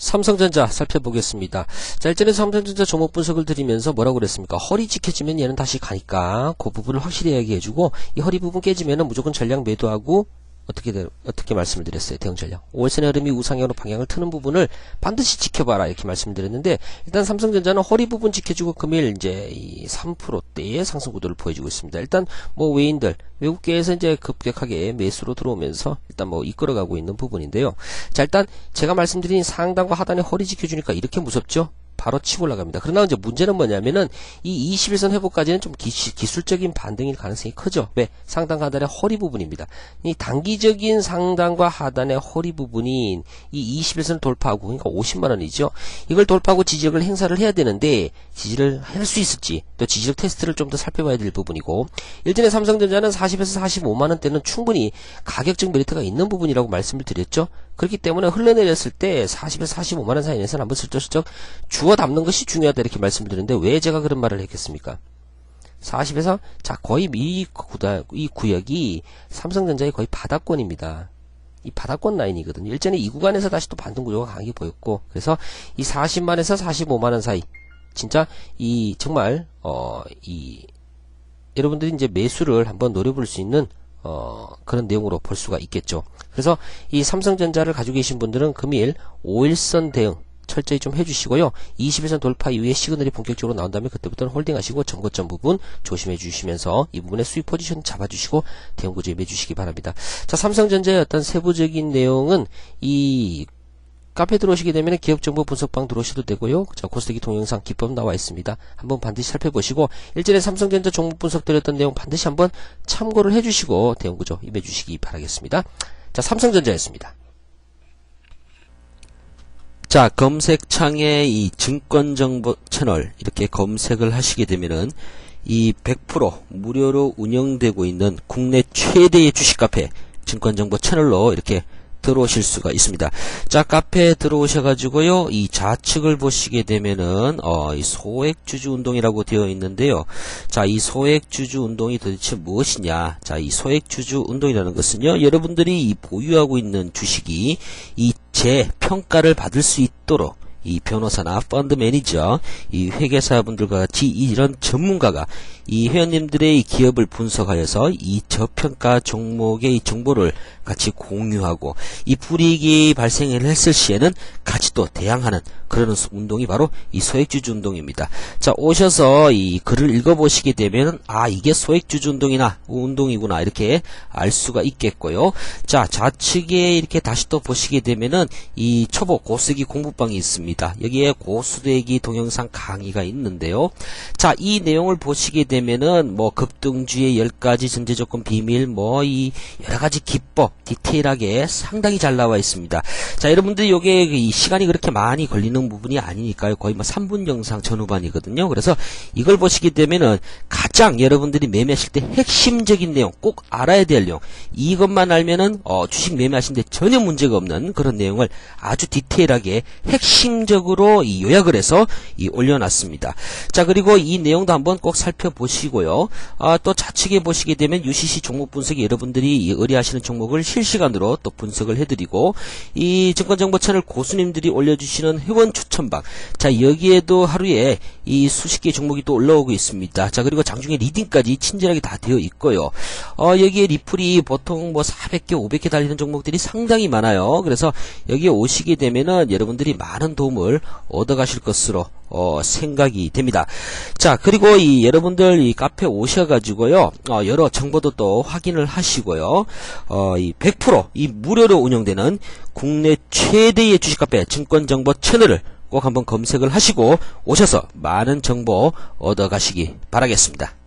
삼성전자 살펴보겠습니다. 자, 일전에 삼성전자 종목 분석을 드리면서 뭐라고 그랬습니까? 허리 지켜지면 얘는 다시 가니까 그 부분을 확실히 이야기해주고 이 허리 부분 깨지면은 무조건 전량 매도하고 어떻게 되- 어떻게 말씀을 드렸어요? 대응 전략. 5월선의 흐름이 우상향으로 방향을 트는 부분을 반드시 지켜봐라 이렇게 말씀을 드렸는데 일단 삼성전자는 허리 부분 지켜주고 금일 이제 이 3%대의 상승 구도를 보여주고 있습니다. 일단 뭐 외인들 외국계에서 이제 급격하게 매수로 들어오면서 일단 뭐 이끌어가고 있는 부분인데요. 자 일단 제가 말씀드린 상단과 하단에 허리 지켜주니까 이렇게 무섭죠? 바로 치고 올라갑니다. 그러나 이제 문제는 뭐냐면은 이 21선 회복까지는 좀 기, 술적인 반등일 가능성이 크죠. 왜? 상단 하단의 허리 부분입니다. 이 단기적인 상단과 하단의 허리 부분인 이 21선을 돌파하고 그러니까 50만 원이죠. 이걸 돌파하고 지지력을 행사를 해야 되는데 지지를 할 수 있을지 또 지지력 테스트를 좀 더 살펴봐야 될 부분이고 일전에 삼성전자는 40에서 45만 원대는 충분히 가격적 메리트가 있는 부분이라고 말씀을 드렸죠. 그렇기 때문에 흘러내렸을 때 40에서 45만 원 사이 내에서는 한번 슬쩍슬쩍 주워 담는 것이 중요하다 이렇게 말씀을 드렸는데 왜 제가 그런 말을 했겠습니까? 40에서 자 거의 이, 구다, 이 구역이 삼성전자의 거의 바닥권입니다. 이 바닥권 라인이거든요. 일전에 이 구간에서 다시 또 반등 구조가 강하게 보였고 그래서 이 40만에서 45만 원 사이 진짜 이 정말 어 이 여러분들이 이제 매수를 한번 노려볼 수 있는 어 그런 내용으로 볼 수가 있겠죠. 그래서 이 삼성전자를 가지고 계신 분들은 금일 5일선 대응 철저히 좀 해주시고요. 21선 돌파 이후에 시그널이 본격적으로 나온 다음에 그때부터는 홀딩하시고 전거점 부분 조심해 주시면서 이 부분에 수익 포지션 잡아주시고 대응 구조에 매주시기 바랍니다. 자, 삼성전자의 어떤 세부적인 내용은 이 카페 들어오시게 되면 기업 정보 분석방 들어오셔도 되고요. 자, 코스닥이 동영상 기법 나와 있습니다. 한번 반드시 살펴보시고 일전에 삼성전자 종목 분석 드렸던 내용 반드시 한번 참고를 해주시고 대응 구조 임해주시기 바라겠습니다. 자, 삼성전자였습니다. 자, 검색창에 이 증권정보 채널 이렇게 검색을 하시게 되면은 이 100% 무료로 운영되고 있는 국내 최대의 주식 카페 증권정보 채널로 이렇게 들어오실 수가 있습니다. 자, 카페에 들어오셔가지고요, 이 좌측을 보시게 되면은, 어, 이 소액주주 운동이라고 되어 있는데요. 자, 이 소액주주 운동이 도대체 무엇이냐? 자, 이 소액주주 운동이라는 것은요, 여러분들이 이 보유하고 있는 주식이 이 재평가를 받을 수 있도록 이 변호사나 펀드 매니저, 이 회계사분들과 같이 이런 전문가가 이 회원님들의 이 기업을 분석하여서 이 저평가 종목의 이 정보를 같이 공유하고 이 불이익이 발생을 했을 시에는 같이 또 대항하는 그런 운동이 바로 이 소액주주 운동입니다. 자 오셔서 이 글을 읽어보시게 되면 아 이게 소액주주 운동이나 운동이구나 이렇게 알 수가 있겠고요. 자 좌측에 이렇게 다시 또 보시게 되면은 이 초보 고수기 공부방이 있습니다. 여기에 고수대기 동영상 강의가 있는데요. 자 이 내용을 보시게 되면은 뭐 급등주의 10가지 전제 조건 비밀 뭐 이 여러 가지 기법 디테일하게 상당히 잘 나와 있습니다. 자 여러분들 요게 이 시간이 그렇게 많이 걸리는 부분이 아니니까요. 거의 뭐 3분 영상 전후반이거든요. 그래서 이걸 보시게 되면은 가 장 여러분들이 매매하실 때 핵심적인 내용 꼭 알아야 될 내용 이것만 알면은 어, 주식 매매하시는데 전혀 문제가 없는 그런 내용을 아주 디테일하게 핵심적으로 이 요약을 해서 이 올려놨습니다. 자 그리고 이 내용도 한번 꼭 살펴보시고요. 아, 또 좌측에 보시게 되면 UCC 종목 분석이 여러분들이 이 의뢰하시는 종목을 실시간으로 또 분석을 해드리고 이 증권정보 채널 고수님들이 올려주시는 회원 추천방 자 여기에도 하루에 이 수십 개 종목이 또 올라오고 있습니다. 자 그리고 장 중에 리딩까지 친절하게 다 되어 있고요. 어, 여기에 리플이 보통 뭐 400개, 500개 달리는 종목들이 상당히 많아요. 그래서 여기에 오시게 되면은 여러분들이 많은 도움을 얻어가실 것으로 어, 생각이 됩니다. 자, 그리고 이 여러분들 이 카페 오셔가지고요, 어, 여러 정보도 또 확인을 하시고요, 어, 이 100%이 무료로 운영되는 국내 최대의 주식 카페 증권 정보 채널을 꼭 한번 검색을 하시고 오셔서 많은 정보 얻어가시기 바라겠습니다.